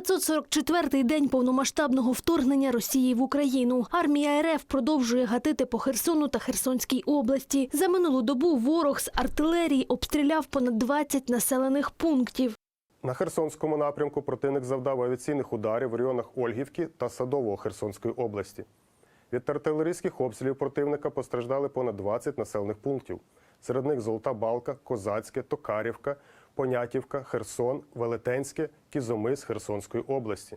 544-й день повномасштабного вторгнення Росії в Україну. Армія РФ продовжує гатити по Херсону та Херсонській області. За минулу добу ворог з артилерії обстріляв понад 20 населених пунктів. На Херсонському напрямку противник завдав авіаційних ударів в районах Ольгівки та Садового Херсонської області. Від артилерійських обстрілів противника постраждали понад 20 населених пунктів. Серед них Золота Балка, Козацьке, Токарівка, Понятівка, Херсон, Велетенське, Кізомис Херсонської області.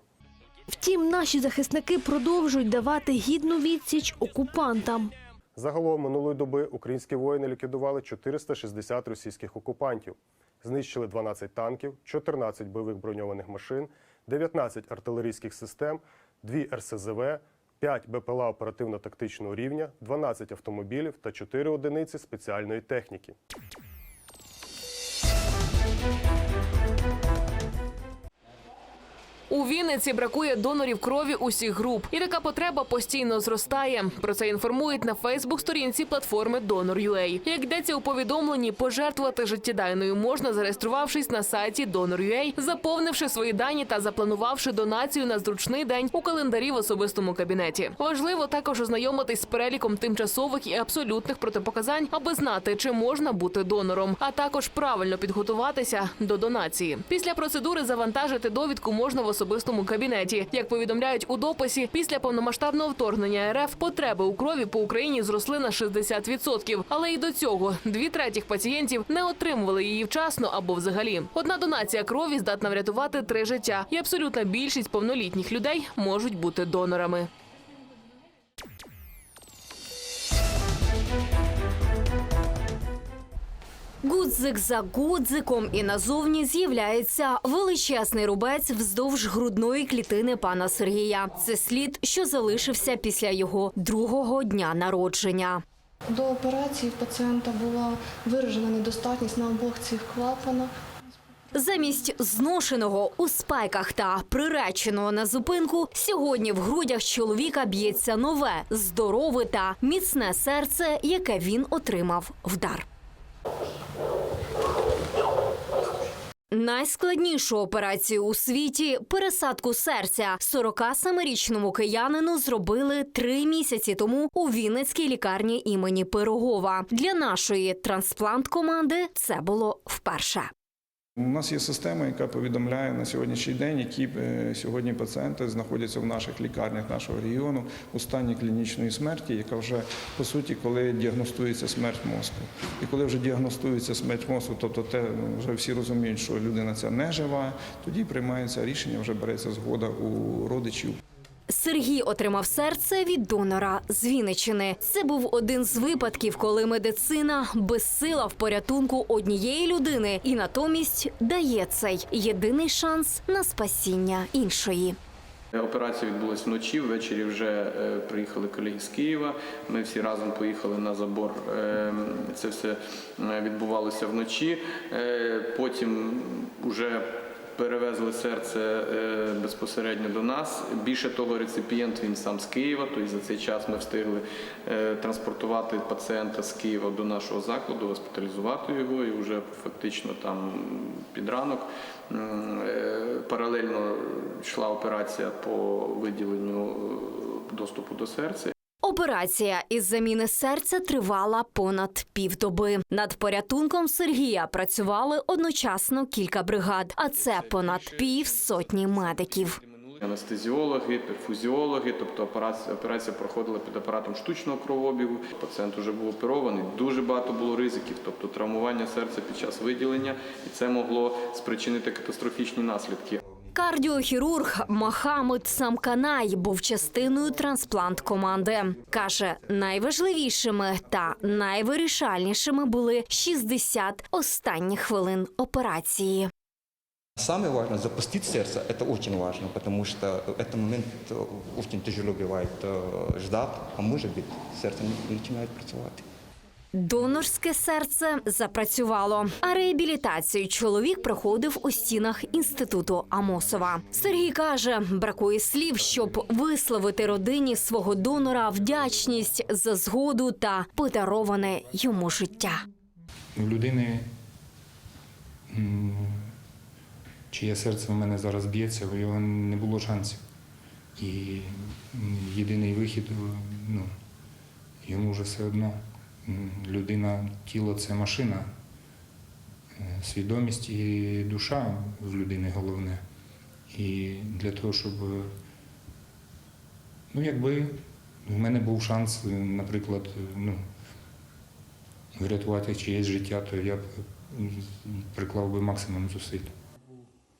Втім, наші захисники продовжують давати гідну відсіч окупантам. Загалом минулої доби українські воїни ліквідували 460 російських окупантів, знищили 12 танків, 14 бойових броньованих машин, 19 артилерійських систем, 2 РСЗВ, 5 БПЛА оперативно-тактичного рівня, 12 автомобілів та 4 одиниці спеціальної техніки. У Вінниці бракує донорів крові усіх груп, і така потреба постійно зростає. Про це інформують на Фейсбук-сторінці платформи Donor.ua. Як йдеться у повідомленні, пожертвувати життєдайною можна, зареєструвавшись на сайті Donor.ua, заповнивши свої дані та запланувавши донацію на зручний день у календарі в особистому кабінеті. Важливо також ознайомитись з переліком тимчасових і абсолютних протипоказань, аби знати, чи можна бути донором, а також правильно підготуватися до донації. Після процедури завантажити довідку можна в особистому кабінеті. Як повідомляють у дописі, після повномасштабного вторгнення РФ потреби у крові по Україні зросли на 60%. Але і до цього дві третіх пацієнтів не отримували її вчасно або взагалі. Одна донація крові здатна врятувати три життя, і абсолютна більшість повнолітніх людей можуть бути донорами. Гудзик за гудзиком і назовні з'являється величезний рубець вздовж грудної клітини пана Сергія. Це слід, що залишився після його другого дня народження. До операції пацієнта була виражена недостатність на обох цих клапанах. Замість зношеного у спайках та приреченого на зупинку, сьогодні в грудях чоловіка б'ється нове, здорове та міцне серце, яке він отримав в дар. Найскладнішу операцію у світі пересадку серця 47-річному киянину зробили три місяці тому у Вінницькій лікарні імені Пирогова. Для нашої трансплант команди це було вперше. У нас є система, яка повідомляє на сьогоднішній день, які е, сьогодні пацієнти знаходяться в наших лікарнях нашого регіону у стані клінічної смерті, яка вже по суті, коли діагностується смерть мозку. І коли вже діагностується смерть мозку, тобто те ну, вже всі розуміють, що людина ця не жива, тоді приймається рішення, вже береться згода у родичів. Сергій отримав серце від донора з Вінничини. Це був один з випадків, коли медицина безсила в порятунку однієї людини і натомість дає цей єдиний шанс на спасіння іншої. Операція відбулася вночі. Ввечері вже е, приїхали колеги з Києва. Ми всі разом поїхали на забор. Е, Це все е, відбувалося вночі. Потім вже перевезли серце е, безпосередньо до нас. Більше того, реципієнт він сам з Києва. Тобто за цей час ми встигли е, транспортувати пацієнта з Києва до нашого закладу, госпіталізувати його і вже фактично там під ранок. е, Паралельно йшла операція по виділенню доступу до серця. Операція із заміни серця тривала понад півдоби. Над порятунком Сергія працювали одночасно кілька бригад, а це понад півсотні медиків. Анестезіологи, перфузіологи, тобто операція проходила під апаратом штучного кровообігу. Пацієнт вже був оперований. Дуже багато було ризиків, тобто травмування серця під час виділення, і це могло спричинити катастрофічні наслідки. Кардіохірург Махамед Самканай був частиною трансплант команди. Каже, найважливішими та найвирішальнішими були 60 останніх хвилин операції. Самое важное – запустить сердце. Это очень важно, потому что этот момент э, очень тяжело бывает э, ждать, а может быть сердце не- начинает працювати. Донорське серце запрацювало. А реабілітацію чоловік проходив у стінах інституту Амосова. Сергій каже, бракує слів, щоб висловити родині свого донора вдячність за згоду та подароване йому життя. У людини чиє серце в мене зараз б'ється, у його не було шансів. І єдиний вихід, ну, йому вже все одно. Людина, тіло це машина, Е, свідомість і душа в людини головне. І для того, щоб, е, ну, якби в мене був шанс, е, наприклад, ну, врятувати чиєсь життя, то я б приклав би максимум зусиль.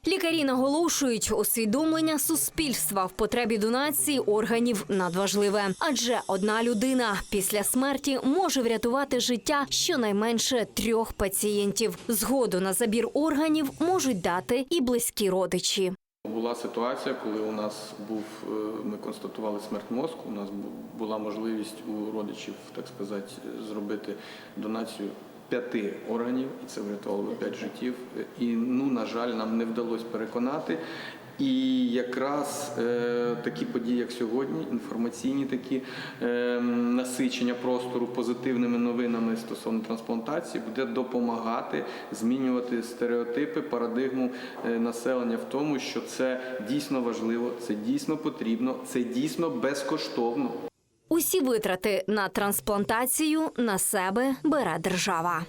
Лікарі наголошують, усвідомлення суспільства в потребі донації органів надважливе, адже одна людина після смерті може врятувати життя щонайменше трьох пацієнтів. Згоду на забір органів можуть дати і близькі родичі. Була ситуація, коли у нас був, е, ми констатували смерть мозку. У нас була можливість у родичів, так сказати, зробити донацію п'яти органів, і це врятувало п'ять життів. І ну, на жаль, нам не вдалося переконати. І якраз е, такі події, як сьогодні, інформаційні такі е, насичення простору позитивними новинами стосовно трансплантації, буде допомагати змінювати стереотипи, парадигму е, населення в тому, що це дійсно важливо, це дійсно потрібно, це дійсно безкоштовно. Усі витрати на трансплантацію на себе бере держава.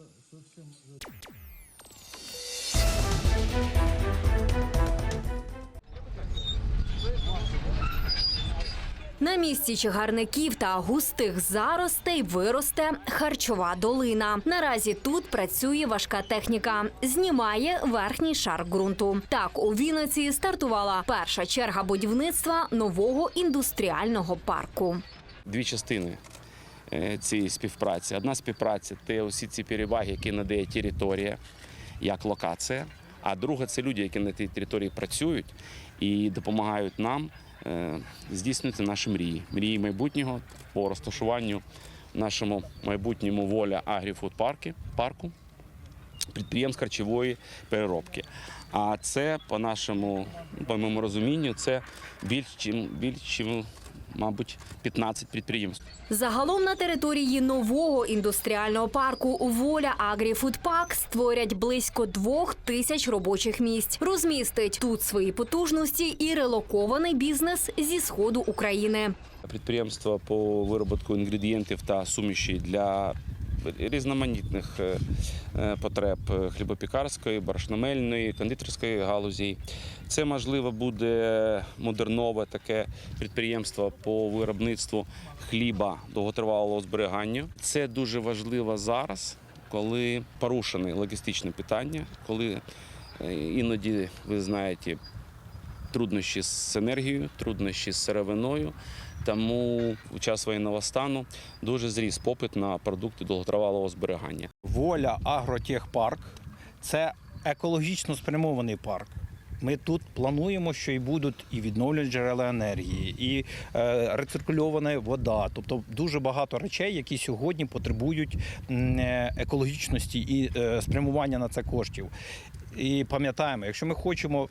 На місці чагарників та густих заростей виросте харчова долина. Наразі тут працює важка техніка, знімає верхній шар ґрунту. Так у Вінниці стартувала перша черга будівництва нового індустріального парку. Дві частини е, цієї співпраці. Одна співпраця це усі ці переваги, які надає територія як локація. А друга це люди, які на тій території працюють і допомагають нам е, здійснити наші мрії. Мрії майбутнього по розташуванню нашому майбутньому воля агріфуд парку підприємств харчової переробки. А це по нашому, по моєму розумінню, це більш чим більш чим, мабуть, 15 підприємств. Загалом на території нового індустріального парку Воля Агріфудпак створять близько двох тисяч робочих місць. Розмістить тут свої потужності і релокований бізнес зі сходу України. Підприємства по виробітку інгредієнтів та суміші для різноманітних е, е, потреб хлібопікарської, борошномельної, кондитерської галузі. Це можливо буде модернове таке підприємство по виробництву хліба довготривалого зберігання. Це дуже важливо зараз, коли порушені логістичні питання, коли е, іноді ви знаєте труднощі з енергією, труднощі з сировиною. Тому в час воєнного стану дуже зріс попит на продукти довготривалого зберігання. Воля Агротехпарк це екологічно спрямований парк. Ми тут плануємо, що і будуть і відновлені джерела енергії, і е, рециркульована вода, тобто дуже багато речей, які сьогодні потребують е, екологічності і е, спрямування на це коштів. І пам'ятаємо, якщо ми хочемо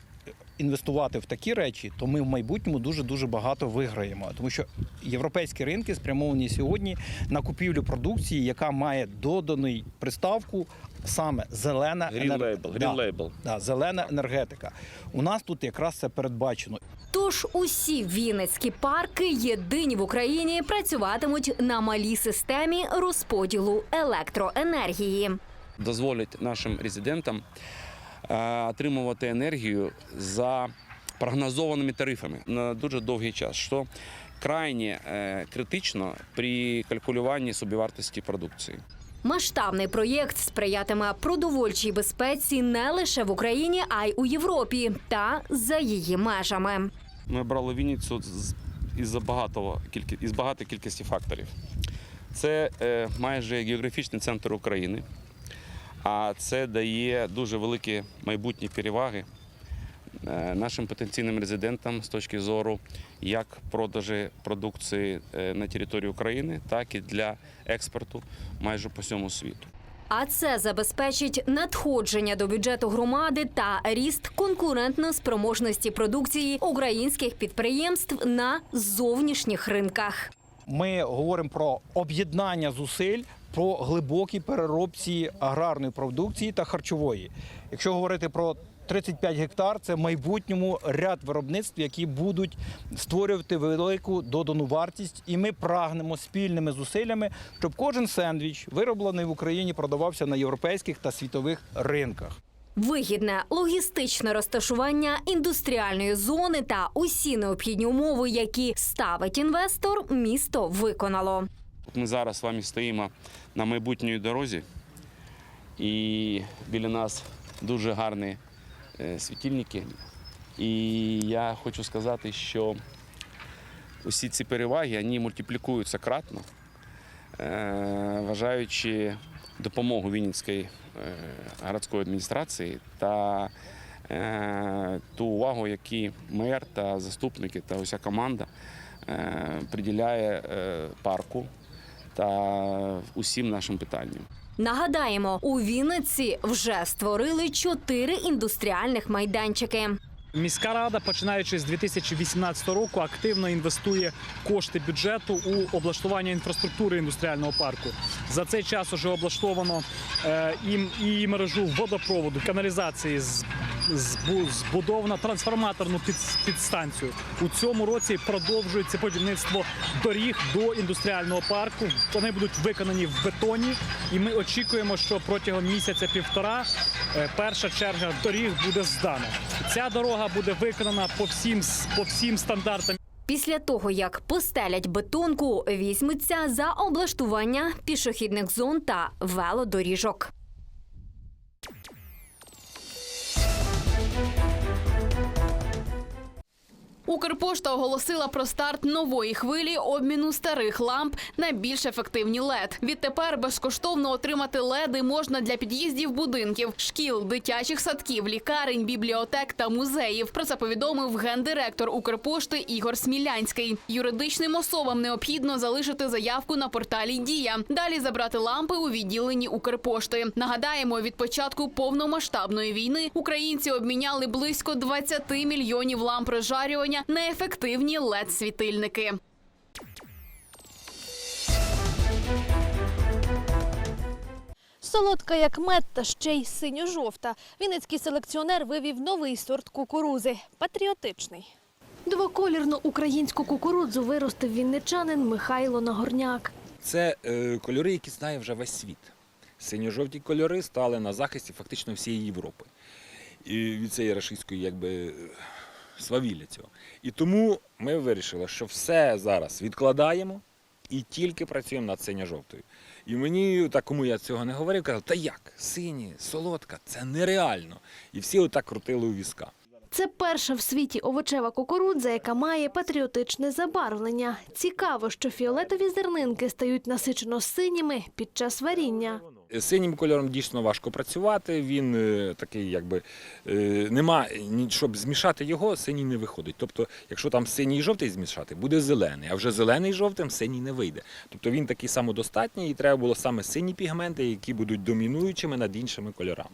інвестувати в такі речі, то ми в майбутньому дуже дуже багато виграємо, тому що європейські ринки спрямовані сьогодні на купівлю продукції, яка має доданий приставку саме зелена Green енер- Label, Green Да. Label. Да, зелена енергетика. У нас тут якраз це передбачено. Тож усі вінницькі парки єдині в Україні працюватимуть на малій системі розподілу електроенергії. дозволить нашим резидентам отримувати енергію за прогнозованими тарифами на дуже довгий час, що крайне е, критично при калькулюванні собівартості продукції. Масштабний проєкт сприятиме продовольчій безпеці не лише в Україні, а й у Європі та за її межами. Ми обрали Вінницю з- із-за багатого кількість із багатої кількості факторів. Це е, майже географічний центр України, а це дає дуже великі майбутні переваги е, нашим потенційним резидентам з точки зору як продажі продукції е, на території України, так і для експорту майже по всьому світу. А це забезпечить надходження до бюджету громади та ріст конкурентно-спроможності продукції українських підприємств на зовнішніх ринках. Ми говоримо про об'єднання зусиль, про глибокі переробці аграрної продукції та харчової. Якщо говорити про 35 гектар це в майбутньому ряд виробництв, які будуть створювати велику додану вартість. І ми прагнемо спільними зусиллями, щоб кожен сендвіч, вироблений в Україні, продавався на європейських та світових ринках. Вигідне логістичне розташування індустріальної зони та усі необхідні умови, які ставить інвестор, місто виконало. Ми зараз з вами стоїмо на майбутньої дорозі, і біля нас дуже гарні е, світильники. І я хочу сказати, що усі ці переваги вони мультиплікуються кратно, е, вважаючи допомогу Вінницької е, городської адміністрації та ту увагу, яку мер та заступники та уся команда приділяє парку та усім нашим питанням. Нагадаємо, у Вінниці вже створили чотири індустріальних майданчики. Міська рада, починаючи з 2018 року, активно інвестує кошти бюджету у облаштування інфраструктури індустріального парку. За цей час вже облаштовано е, і, і мережу водопроводу, каналізації, з- збу- збудовано трансформаторну підстанцію. У цьому році продовжується будівництво доріг до індустріального парку. Вони будуть виконані в бетоні, і ми очікуємо, що протягом місяця-півтора е, перша черга доріг буде здана. Ця дорога буде виконана по всім по всім стандартам. Після того, як постелять бетонку, візьмуться за облаштування пішохідних зон та велодоріжок. Укрпошта оголосила про старт нової хвилі обміну старих ламп на більш ефективні LED. Відтепер безкоштовно отримати леди можна для під'їздів будинків, шкіл, дитячих садків, лікарень, бібліотек та музеїв. Про це повідомив гендиректор Укрпошти Ігор Смілянський. Юридичним особам необхідно залишити заявку на порталі Дія. Далі забрати лампи у відділенні Укрпошти. Нагадаємо, від початку повномасштабної війни українці обміняли близько 20 мільйонів ламп розжарювання на ефективні led світильники Солодка як мед та ще й синьо-жовта. Вінницький селекціонер вивів новий сорт кукурузи – патріотичний. Двоколірну українську кукурудзу виростив вінничанин Михайло Нагорняк. Це е, кольори, які знає вже весь світ. Синьо-жовті кольори стали на захисті фактично всієї Європи. І від цієї рашистської якби, свавілля цього. І тому ми вирішили, що все зараз відкладаємо і тільки працюємо над синьо-жовтою. І мені, так кому я цього не говорив, казав, та як, сині, солодка, це нереально. І всі отак крутили у візка. Це перша в світі овочева кукурудза, яка має патріотичне забарвлення. Цікаво, що фіолетові зернинки стають насичено синіми під час варіння. Синім кольором дійсно важко працювати. Він е, такий, якби е, нема щоб змішати його, синій не виходить. Тобто, якщо там синій і жовтий змішати, буде зелений, а вже зелений жовтим синій не вийде. Тобто він такий самодостатній, і треба було саме сині пігменти, які будуть домінуючими над іншими кольорами.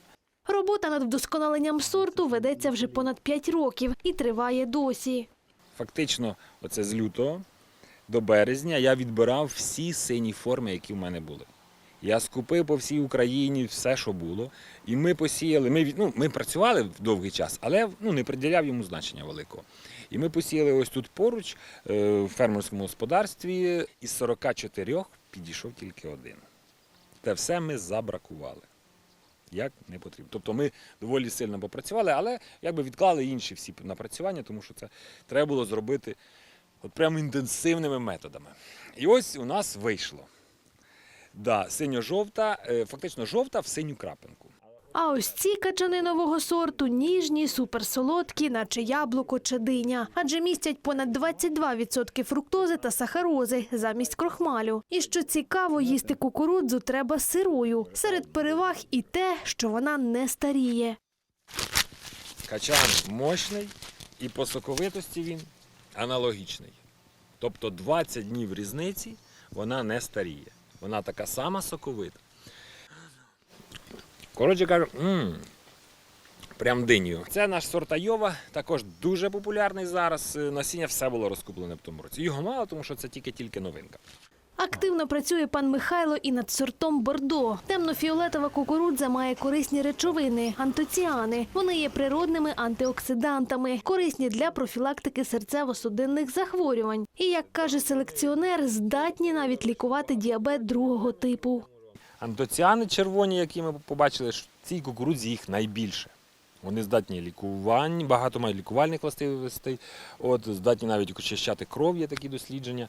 Робота над вдосконаленням сорту ведеться вже понад 5 років і триває досі. Фактично, оце з лютого до березня я відбирав всі сині форми, які в мене були. Я скупив по всій Україні все, що було. І ми посіяли. Ми, ну, ми працювали довгий час, але ну, не приділяв йому значення великого. І ми посіяли ось тут поруч е, в фермерському господарстві. Із 44 підійшов тільки один. Те все ми забракували. Як не потрібно. Тобто ми доволі сильно попрацювали, але якби відклали інші всі напрацювання, тому що це треба було зробити от прямо інтенсивними методами. І ось у нас вийшло. Да, синьо-жовта, е, фактично жовта в синю крапинку. А ось ці качани нового сорту ніжні, суперсолодкі, наче яблуко чи диня, адже містять понад 22% фруктози та сахарози замість крохмалю. І що цікаво, їсти кукурудзу треба сирою. Серед переваг і те, що вона не старіє. Качан мощний і по соковитості він аналогічний. Тобто 20 днів різниці вона не старіє. Вона така сама соковита. Коротше кажу, прям динію. Це наш сорт Айова, також дуже популярний зараз. Насіння все було розкуплене в тому році. Його мало, тому що це тільки-тільки новинка. Активно працює пан Михайло і над сортом Бордо. Темно-фіолетова кукурудза має корисні речовини антоціани. Вони є природними антиоксидантами, корисні для профілактики серцево-судинних захворювань. І як каже селекціонер, здатні навіть лікувати діабет другого типу. Антоціани червоні, які ми побачили, в цій кукурудзі їх найбільше. Вони здатні лікувань, багато мають лікувальних властивостей, от, здатні навіть очищати кров, є такі дослідження,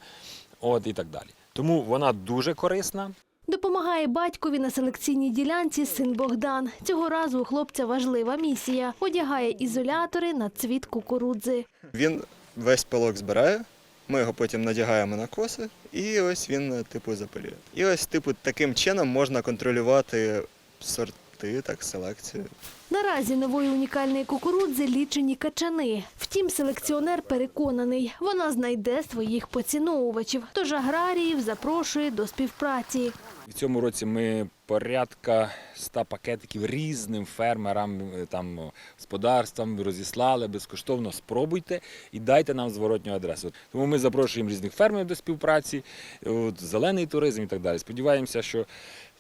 от, і так далі. Тому вона дуже корисна. Допомагає батькові на селекційній ділянці син Богдан. Цього разу у хлопця важлива місія. Одягає ізолятори на цвіт кукурудзи. Він весь пилок збирає, ми його потім надягаємо на коси, і ось він типу запилює. І ось, типу, таким чином можна контролювати сорти, так, селекцію. Наразі нової унікальної кукурудзи лічені качани. Втім, селекціонер переконаний, вона знайде своїх поціновувачів. Тож аграріїв запрошує до співпраці. В цьому році ми порядка 100 пакетиків різним фермерам, е, там, господарствам розіслали безкоштовно. Спробуйте і дайте нам зворотню адресу. Тому ми запрошуємо різних фермерів до співпраці, от, зелений туризм і так далі. Сподіваємося, що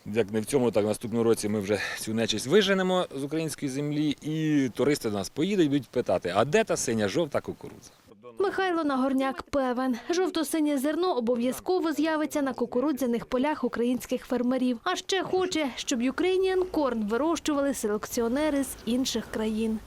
як не в цьому, так наступному році ми вже цю нечисть виженемо з української землі, і туристи до нас поїдуть будуть питати, а де та синя жовта кукурудза? Михайло Нагорняк певен, жовто-синє зерно обов'язково з'явиться на кукурудзяних полях українських фермерів. А ще хоче, щоб Ukrainian Corn вирощували селекціонери з інших країн.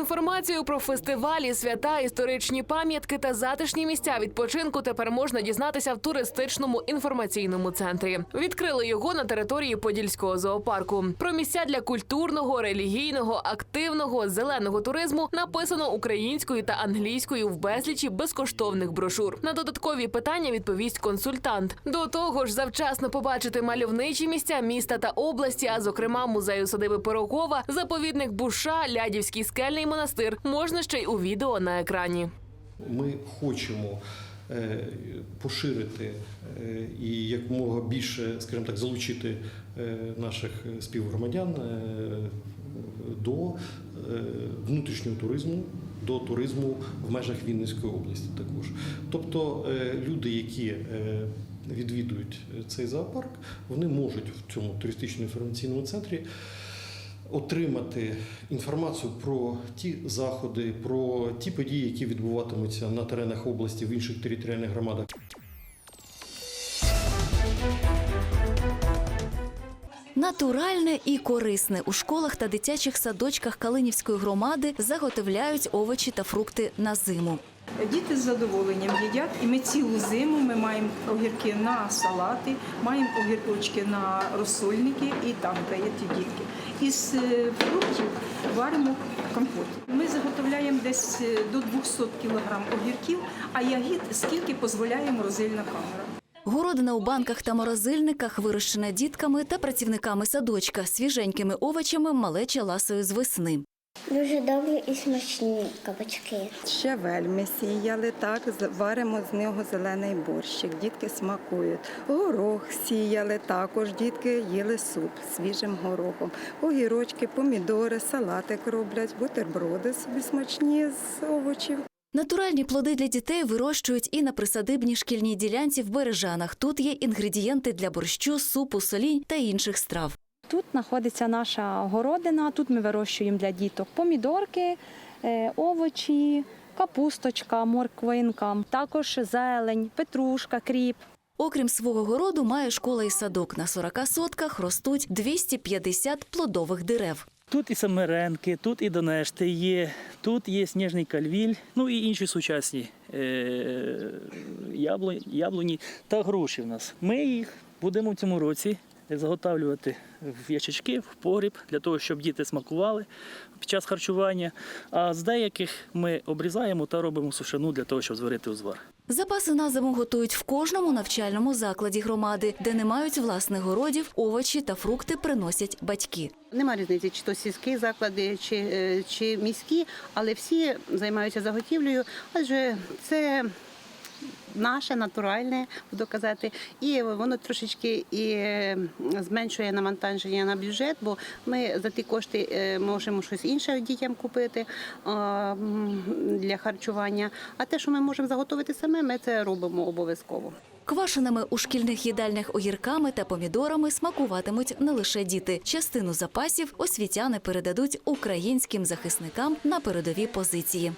Інформацію про фестивалі, свята, історичні пам'ятки та затишні місця відпочинку тепер можна дізнатися в туристичному інформаційному центрі. Відкрили його на території Подільського зоопарку. Про місця для культурного, релігійного, активного, зеленого туризму написано українською та англійською в безлічі безкоштовних брошур. На додаткові питання відповість консультант. До того ж, завчасно побачити мальовничі місця міста та області, а зокрема музею садиби Пирогова, заповідник Буша, Лядівський скельний монастир, можна ще й у відео на екрані. Ми хочемо е, поширити е, і якомога більше, скажімо так, залучити е, наших співгромадян до внутрішнього туризму, до туризму в межах Вінницької області також. Тобто люди, які відвідують цей зоопарк, вони можуть в цьому туристично-інформаційному центрі отримати інформацію про ті заходи, про ті події, які відбуватимуться на теренах області в інших територіальних громадах. Натуральне і корисне у школах та дитячих садочках Калинівської громади заготовляють овочі та фрукти на зиму. Діти з задоволенням їдять, і ми цілу зиму ми маємо огірки на салати, маємо огірочки на розсольники, і там дають дітки. Із е, фруктів варимо компот. Ми заготовляємо десь е, до 200 кг огірків, а ягід скільки дозволяє морозильна камера. Городина у банках та морозильниках вирощена дітками та працівниками садочка. Свіженькими овочами малеча ласою з весни. Дуже добрі і смачні кабачки. Ще вельми сіяли, так, варимо з нього зелений борщик, дітки смакують. Горох сіяли також, дітки їли суп свіжим горохом. Огірочки, помідори, салатик роблять, бутерброди собі смачні з овочів. Натуральні плоди для дітей вирощують і на присадибній шкільній ділянці в Бережанах. Тут є інгредієнти для борщу, супу, солінь та інших страв. Тут знаходиться наша городина. Тут ми вирощуємо для діток помідорки, е, овочі, капусточка, морквинка, також зелень, петрушка, кріп. Окрім свого городу, має школа і садок. На 40 сотках ростуть 250 плодових дерев. Тут і самеренки, тут і донешти є, тут є сніжний кальвіль, ну і інші сучасні е- яблу- яблуні та груші в нас. Ми їх будемо в цьому році заготавлювати в ящички, в погріб, для того, щоб діти смакували під час харчування. А з деяких ми обрізаємо та робимо сушину для того, щоб зварити узвар. Запаси на зиму готують в кожному навчальному закладі громади, де не мають власних городів, овочі та фрукти приносять батьки. Нема різниці, чи то сільські заклади, чи, е, чи міські, але всі займаються заготівлею, адже це наше, натуральне, буду казати, і воно трошечки і е, зменшує навантаження на бюджет, бо ми за ті кошти е, можемо щось інше дітям купити для харчування. А те, що ми можемо заготовити саме, ми це робимо обов'язково. Квашеними у шкільних їдальнях огірками та помідорами смакуватимуть не лише діти. Частину запасів освітяни передадуть українським захисникам на передові позиції.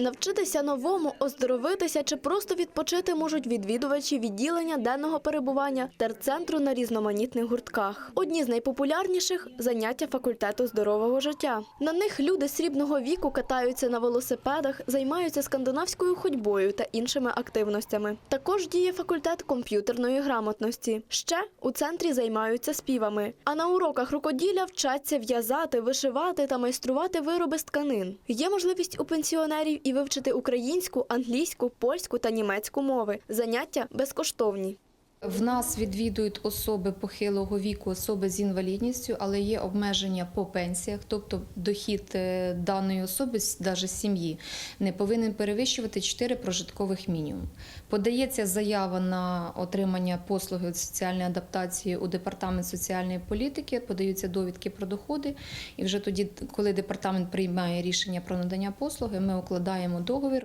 Навчитися новому, оздоровитися чи просто відпочити можуть відвідувачі відділення денного перебування терцентру на різноманітних гуртках. Одні з найпопулярніших заняття факультету здорового життя. На них люди срібного віку катаються на велосипедах, займаються скандинавською ходьбою та іншими активностями. Також діє факультет комп'ютерної грамотності. Ще у центрі займаються співами. А на уроках рукоділля вчаться в'язати, вишивати та майструвати вироби з тканин. Є можливість у пенсіонерів і вивчити українську, англійську, польську та німецьку мови. Заняття безкоштовні. В нас відвідують особи похилого віку, особи з інвалідністю, але є обмеження по пенсіях, тобто дохід е, даної особи, навіть сім'ї, не повинен перевищувати 4 прожиткових мінімум. Подається заява на отримання послуги соціальної адаптації у департамент соціальної політики, подаються довідки про доходи, і вже тоді, коли департамент приймає рішення про надання послуги, ми укладаємо договір.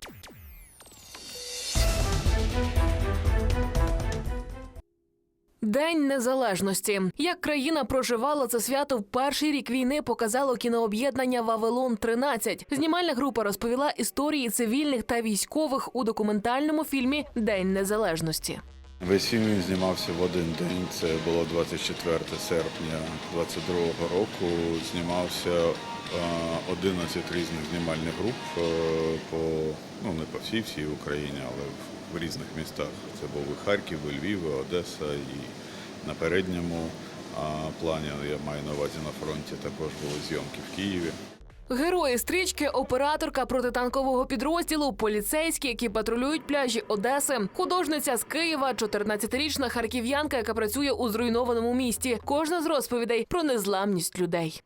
День незалежності. Як країна проживала це свято в перший рік війни, показало кінооб'єднання Вавилон 13 Знімальна група розповіла історії цивільних та військових у документальному фільмі День незалежності. Весь фільм він знімався в один день. Це було 24 серпня 22 року. Знімався е, 11 різних знімальних груп е, по ну не по всій всій Україні, але в- в різних містах. Це був і Харків, і Львів, і Одеса, і на передньому плані я маю на увазі на фронті. Також були зйомки в Києві. Герої стрічки, операторка протитанкового підрозділу, поліцейські, які патрулюють пляжі Одеси, художниця з Києва, 14-річна харків'янка, яка працює у зруйнованому місті. Кожна з розповідей про незламність людей.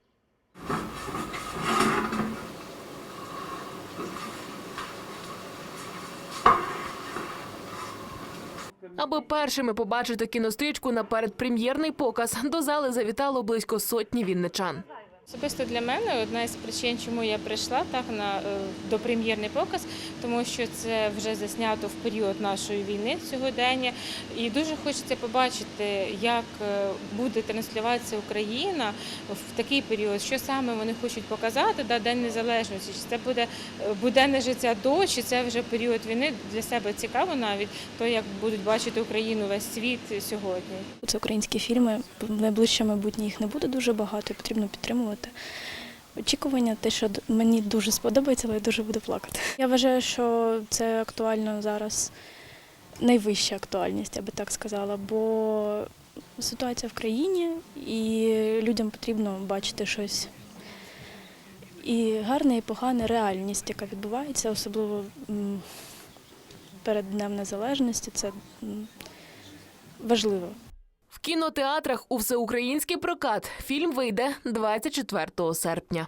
Аби першими побачити кінострічку на передпрем'єрний показ, до зали завітало близько сотні вінничан. Особисто для мене одна із причин, чому я прийшла так на е, допрем'єрний показ, тому що це вже заснято в період нашої війни сьогодення, і дуже хочеться побачити, як е, буде транслюватися Україна в такий період, що саме вони хочуть показати, да, День Незалежності, чи це буде е, буденне життя до, чи це вже період війни для себе цікаво навіть то, як будуть бачити Україну весь світ сьогодні. Це українські фільми. В найближче майбутнє їх не буде дуже багато, потрібно підтримувати. Очікування, те, що мені дуже сподобається, але я дуже буду плакати. Я вважаю, що це актуально зараз найвища актуальність, я би так сказала, бо ситуація в країні, і людям потрібно бачити щось і гарне, і погане, реальність, яка відбувається, особливо перед Днем Незалежності. Це важливо. В кінотеатрах у всеукраїнський прокат фільм вийде 24 серпня.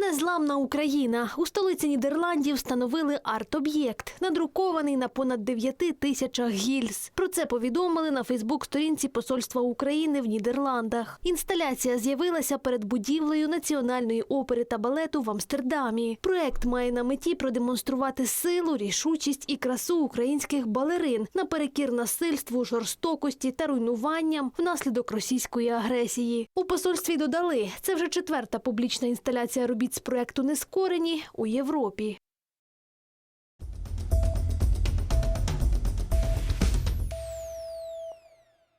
Незламна Україна у столиці Нідерландів встановили арт-об'єкт, надрукований на понад 9 тисячах гільз. Про це повідомили на Фейсбук-сторінці Посольства України в Нідерландах. Інсталяція з'явилася перед будівлею Національної опери та балету в Амстердамі. Проект має на меті продемонструвати силу, рішучість і красу українських балерин наперекір насильству, жорстокості та руйнуванням внаслідок російської агресії. У посольстві додали, це вже четверта публічна інсталяція робіт з проекту Нескорені у Європі.